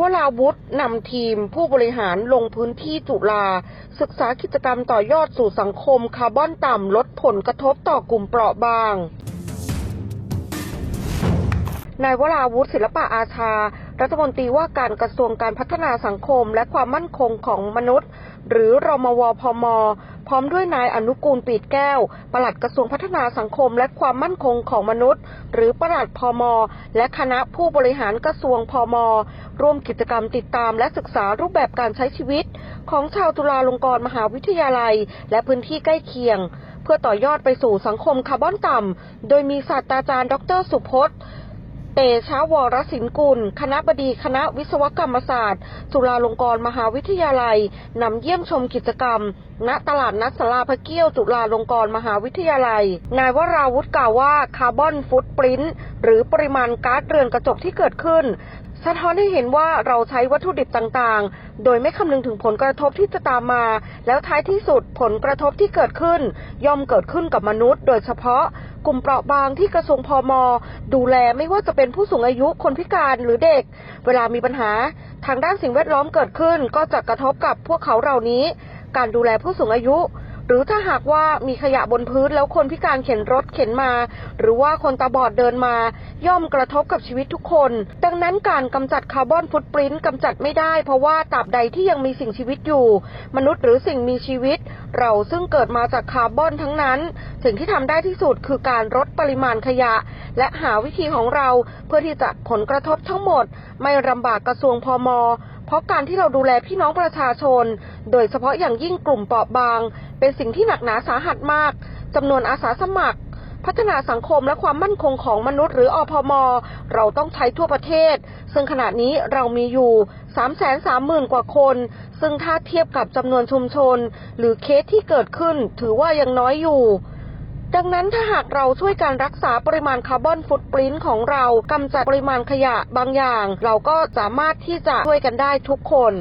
วราวุธนำทีมผู้บริหารลงพื้นที่จุฬาศึกษากิจกรรมต่อยอดสู่สังคมคาร์บอนต่ำลดผลกระทบต่อกลุ่มเปราะบางนายวราวุฒิศิลปะอาชา รัฐมนตรีว่าการกระทรวงการพัฒนาสังคมและความมั่นคงของมนุษย์ หรือรมวพม พร้อมด้วยนายอนุกูลปีดแก้ว ปลัดกระทรวงพัฒนาสังคมและความมั่นคงของมนุษย์ หรือปลัดพมและคณะผู้บริหารกระทรวงพมร่วมกิจกรรมติดตามและศึกษารูปแบบการใช้ชีวิต ของชาวจุฬาลงกรณ์มหาวิทยาลัย และพื้นที่ใกล้เคียง เพื่อต่อยอดไปสู่สังคมคาร์บอนต่ำ โดยมีศาสตราจารย์ ดร สุพจน์ เตชะวรศินกุล คณะบดีคณะวิศวกรรมศาสตร์ จุฬาลงกรณ์มหาวิทยาลัย นำเยี่ยมชมกิจกรรม ณ ตลาดนัดสลาพระเกี้ยว จุฬาลงกรณ์มหาวิทยาลัย นายวราวุธกล่าวว่าคาร์บอนฟุตปรินต์หรือปริมาณก๊าซเรือนกระจกที่เกิดขึ้น สะท้อนให้เห็นว่าเราใช้วัตถุดิบต่างๆ โดยไม่คำนึงถึงผลกระทบที่จะตามมา แล้วท้ายที่สุดผลกระทบที่เกิดขึ้น ย่อมเกิดขึ้นกับมนุษย์ โดยเฉพาะ กลุ่มเปราะบางที่กระทรวงพมดูแลไม่ว่าจะเป็นผู้สูงอายุคนพิการหรือเด็ก เวลามีปัญหาทางด้านสิ่งแวดล้อมเกิดขึ้น ก็จะกระทบกับพวกเขาเหล่านี้ การดูแลผู้สูงอายุ หรือถ้าหากว่ามีขยะบนพื้นแล้วคนพิการเข็นรถเข็นมา หรือว่าคนตาบอดเดินมา ย่อมกระทบกับชีวิตทุกคน ดังนั้นการกำจัดคาร์บอนฟุตปรินต์กำจัดไม่ได้ เพราะว่าตราบใดที่ยังมีสิ่งชีวิตอยู่ มนุษย์หรือสิ่งมีชีวิต เราซึ่งเกิดมาจากคาร์บอนทั้งนั้น สิ่งที่ทำได้ที่สุดคือการลดปริมาณขยะ และหาวิธีของเราเพื่อที่จะผลกระทบทั้งหมด ไม่ลำบากกระทรวงพม เพราะการที่เราดูแลพี่น้องประชาชน โดยเฉพาะอย่างยิ่งกลุ่มเปราะบาง เป็นสิ่งที่หนักหนาสาหัสมากจำนวนอาสาสมัคร พัฒนาสังคมและความมั่นคงของมนุษย์หรืออพม เราต้องใช้ทั่วประเทศ ซึ่งขณะนี้เรามีอยู่ 330,000 กว่าคน ซึ่งถ้าเทียบกับจำนวนชุมชน หรือเคสที่เกิดขึ้นถือว่ายังน้อยอยู่ ดังนั้นถ้าหากเราช่วยการรักษาปริมาณคาร์บอนฟุตปรินต์ของเรากำจัดปริมาณขยะบางอย่าง เราก็สามารถที่จะช่วยกันได้ทุกคน